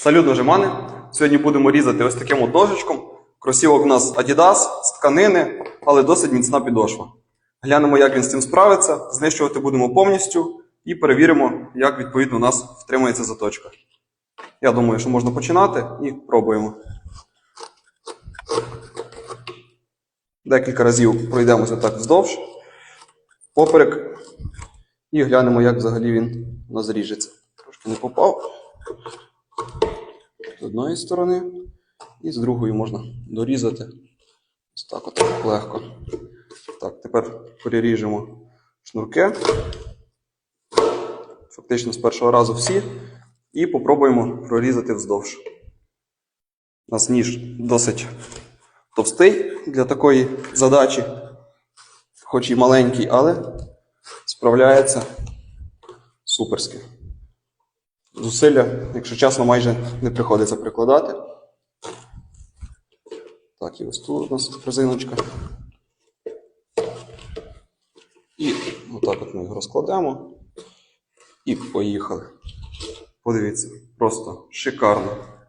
Салют, ножимани! Сьогодні будемо різати ось таким от ножичком. Кросівок у нас Adidas з тканини, але досить міцна підошва. Глянемо, як він з цим справиться, знищувати будемо повністю і перевіримо, як відповідно у нас втримується заточка. Я думаю, що можна починати і пробуємо. Декілька разів пройдемося так вздовж, поперек, і глянемо, як взагалі він у нас зріжеться. Трошки не попав одної сторони, і з другої можна дорізати. Ось так от легко. Так, тепер переріжемо шнурки. Фактично з першого разу всі. І попробуємо прорізати вздовж. У нас ніж досить товстий для такої задачі, хоч і маленький, але справляється суперськи. Зусилля, якщо чесно, майже не приходиться прикладати. Так, і ось тут у нас резиночка. І отак от ми його розкладемо. І поїхали. Подивіться, просто шикарно.